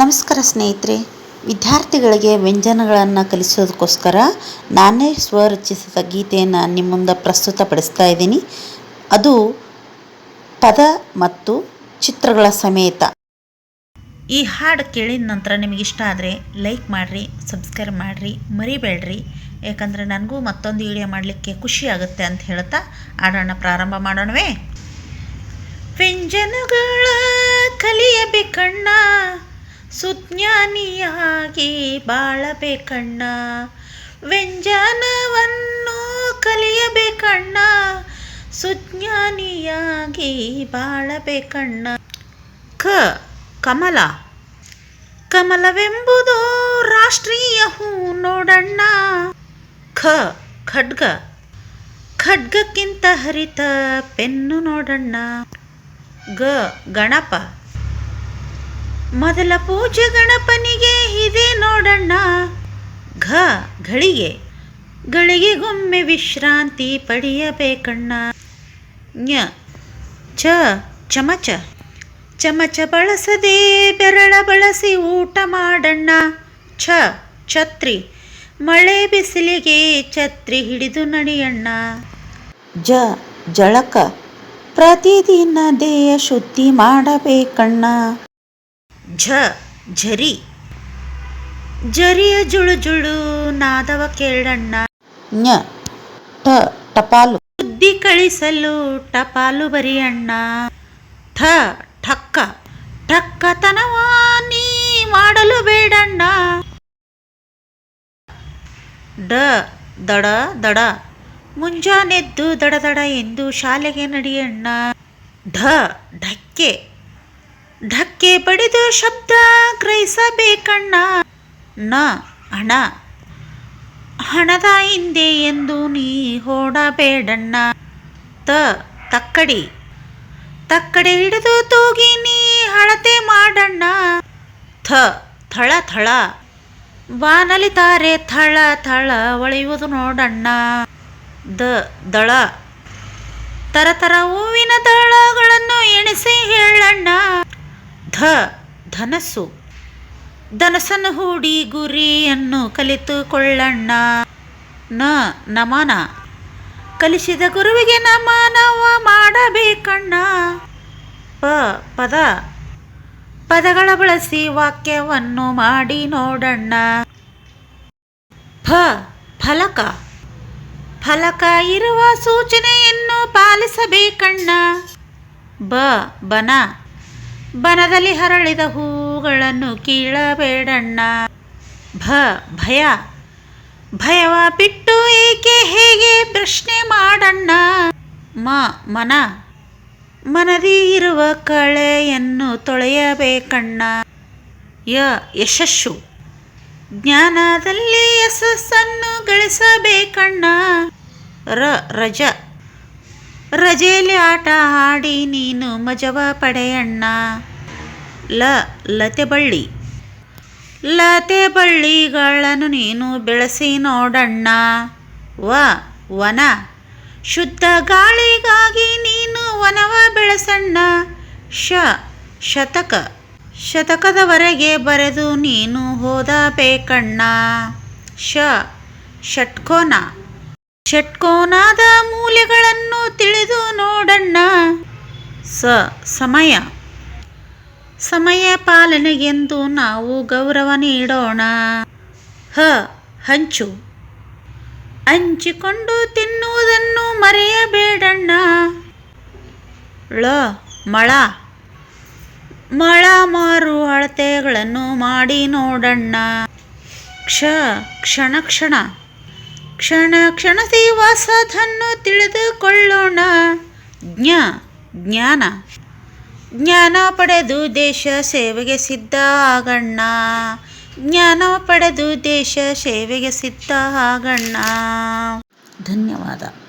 ನಮಸ್ಕಾರ ಸ್ನೇಹಿತರೆ. ವಿದ್ಯಾರ್ಥಿಗಳಿಗೆ ವ್ಯಂಜನಗಳನ್ನು ಕಲಿಸೋದಕ್ಕೋಸ್ಕರ ನಾನೇ ಸ್ವರಚಿಸಿದ ಗೀತೆಯನ್ನು ನಿಮ್ಮ ಮುಂದೆ ಪ್ರಸ್ತುತಪಡಿಸ್ತಾ ಇದ್ದೀನಿ. ಅದು ಪದ ಮತ್ತು ಚಿತ್ರಗಳ ಸಮೇತ. ಈ ಹಾಡು ಕೇಳಿದ ನಂತರ ನಿಮಗೆ ಇಷ್ಟ ಆದರೆ ಲೈಕ್ ಮಾಡಿರಿ, ಸಬ್ಸ್ಕ್ರೈಬ್ ಮಾಡಿರಿ, ಮರಿಬೇಡ್ರಿ. ಯಾಕಂದರೆ ನನಗೂ ಮತ್ತೊಂದು ವಿಡಿಯೋ ಮಾಡಲಿಕ್ಕೆ ಖುಷಿ ಆಗುತ್ತೆ ಅಂತ ಹೇಳ್ತಾ ಹಾಡೋಣ ಪ್ರಾರಂಭ ಮಾಡೋಣವೇ. ವ್ಯಂಜನಗಳ ಕಲಿಯಬೇಕಣ್ಣ ಸುಜ್ಞಾನಿಯಾಗಿ ಬಾಳಬೇಕಣ್ಣ. ವ್ಯಂಜನವನ್ನು ಕಲಿಯಬೇಕಣ್ಣ. ಸುಜ್ಞಾನಿಯಾಗಿ ಬಾಳಬೇಕಣ್ಣ. ಕ. ಕಮಲ. ಕಮಲವೆಂಬುದು ರಾಷ್ಟ್ರೀಯ ಹೂ ನೋಡಣ್ಣ. ಖ. ಖಡ್ಗ. ಖಡ್ಗಕ್ಕಿಂತ ಹರಿತ ಪೆನ್ನು ನೋಡಣ್ಣ. ಗ. ಗಣಪ. ಮೊದಲ ಪೂಜೆ ಗಣಪನಿಗೆ ಇದೆ ನೋಡಣ್ಣ. ಘ, ಘಳಿಗೆ. ಗಳಿಗೆಗೊಮ್ಮೆ ವಿಶ್ರಾಂತಿ ಪಡೆಯಬೇಕಣ್ಣ. ಞ, ಚ, ಚಮಚ. ಚಮಚ ಬಳಸದೆ ಬೆರಳ ಬಳಸಿ ಊಟ ಮಾಡಣ್ಣ. ಛ, ಛತ್ರಿ. ಮಳೆ ಬಿಸಿಲಿಗೆ ಛತ್ರಿ ಹಿಡಿದು ನಡೆಯಣ್ಣ. ಜ, ಜಳಕ. ಪ್ರತಿದಿನ ದೇಹ ಶುದ್ಧಿ ಮಾಡಬೇಕಣ್ಣ. ಝ ಝರಿ. ಝರಿಯ ಜುಳು ಜುಳು ನಾದವ ಕೇಳಣ್ಣ ಞ ಟ ಟಪಾಲು. ಬುದ್ಧಿ ಕಳಿಸಲು ಟಪಾಲು ಬರಿಯಣ್ಣ. ಠ ಠಕ್ಕ. ಠಕ್ಕತನವ ನೀ ಮಾಡಲು ಬೇಡಣ್ಣ. ಡ ದಡ ದಡ. ಮುಂಜಾನೆದ್ದು ದಡ ದಡ ಎಂದು ಶಾಲೆಗೆ ನಡಿಯಣ್ಣ. ಢ ಢಕ್ಕೆ. ಢಕ್ಕೆ ಪಡೆದು ಶಬ್ದ ಗ್ರಹಿಸಬೇಕಣ್ಣ ನ, ಹಣ. ಹಣದ ಹಿಂದೆ ಎಂದು ನೀ ಓಡಬೇಡಣ್ಣ ತ, ತಕ್ಕಡಿ. ತಕ್ಕಡಿ ಹಿಡಿದು ತೂಗಿ ನೀ ಹಳತೆ ಮಾಡಣ್ಣ. ಥ, ಥಳ ಥಳ. ಬಾನಲಿ ತಾರೆ ಥಳ ಥಳ ಒಳೆಯುವುದು ನೋಡಣ್ಣ. ದ, ದಳ. ತರತರ ಹೂವಿನ ದಳಗಳನ್ನು ಎಣಿಸಿ ಹೇಳಣ್ಣ. ಧ ಧನಸ್ಸು. ಧನಸನ್ನು ಹೂಡಿ ಗುರಿಯನ್ನು ಕಲಿತುಕೊಳ್ಳಣ್ಣ. ನ ನಮನ. ಕಲಿಸಿದ ಗುರುವಿಗೆ ನಮನವ ಮಾಡಬೇಕಣ್ಣ. ಪ ಪದ. ಪದಗಳ ಬಳಸಿ ವಾಕ್ಯವನ್ನು ಮಾಡಿ ನೋಡಣ್ಣ. ಫ ಫಲಕ. ಫಲಕ ಇರುವ ಸೂಚನೆಯನ್ನು ಪಾಲಿಸಬೇಕಣ್ಣ. ಬ ಬನ. ಬನದಲ್ಲಿ ಹರಳಿದ ಹೂಗಳನ್ನು ಕೀಳಬೇಡಣ್ಣ. ಭ, ಭಯ. ಭಯವ ಬಿಟ್ಟು ಏಕೆ ಹೇಗೆ ಪ್ರಶ್ನೆ ಮಾಡಣ್ಣ? ಮ, ಮನ. ಮನದಿ ಇರುವ ಕಳೆಯನ್ನು ತೊಳೆಯಬೇಕಣ್ಣ. ಯ, ಯಶಸ್ಸು. ಜ್ಞಾನದಲ್ಲಿ ಯಶಸ್ಸನ್ನು ಗಳಿಸಬೇಕಣ್ಣ. ರ, ರಜ. ರಜೆಯಲ್ಲಿ ಆಟ ಆಡಿ ನೀನು ಮಜವ ಪಡೆಯಣ್ಣ. ಲ, ಲತೆ ಬಳ್ಳಿ. ಲತೆ ಬಳ್ಳಿಗಳನ್ನು ನೀನು ಬೆಳೆಸಿ ನೋಡಣ್ಣ. ವ, ವನ. ಶುದ್ಧ ಗಾಳಿಗಾಗಿ ನೀನು ವನವ ಬೆಳೆಸಣ್ಣ. ಶ, ಶತಕ. ಶತಕದವರೆಗೆ ಬರೆದು ನೀನು ಹೋದಬೇಕಣ್ಣ ಶ, ಷಟ್ಕೋನ. ಷಟ್ಕೋನಾದ ಮೂಲೆಗಳನ್ನು ತಿಳಿದು ನೋಡಣ್ಣ. ಸ, ಸಮಯ. ಸಮಯ ಪಾಲನೆಗೆಂದು ನಾವು ಗೌರವ ನೀಡೋಣ. ಹ, ಹಂಚು. ಹಂಚಿಕೊಂಡು ತಿನ್ನುವುದನ್ನು ಮರೆಯಬೇಡಣ್ಣ. ಳ, ಮಳ. ಮಳ ಮಾರು ಅಳತೆಗಳನ್ನು ಮಾಡಿ ನೋಡಣ್ಣ. ಕ್ಷ, ಕ್ಷಣ ಕ್ಷಣ. ಕ್ಷಣ ಕ್ಷಣದಿ ವಾಸದನ್ನು ತಿಳಿದುಕೊಳ್ಳೋಣ. ಜ್ಞ, ಜ್ಞಾನ. ಜ್ಞಾನ ಪಡೆದು ದೇಶ ಸೇವೆಗೆ ಸಿದ್ಧ ಆಗಣ್ಣ. ಜ್ಞಾನ ಪಡೆದು ದೇಶ ಸೇವೆಗೆ ಸಿದ್ಧ ಆಗಣ್ಣ. ಧನ್ಯವಾದ.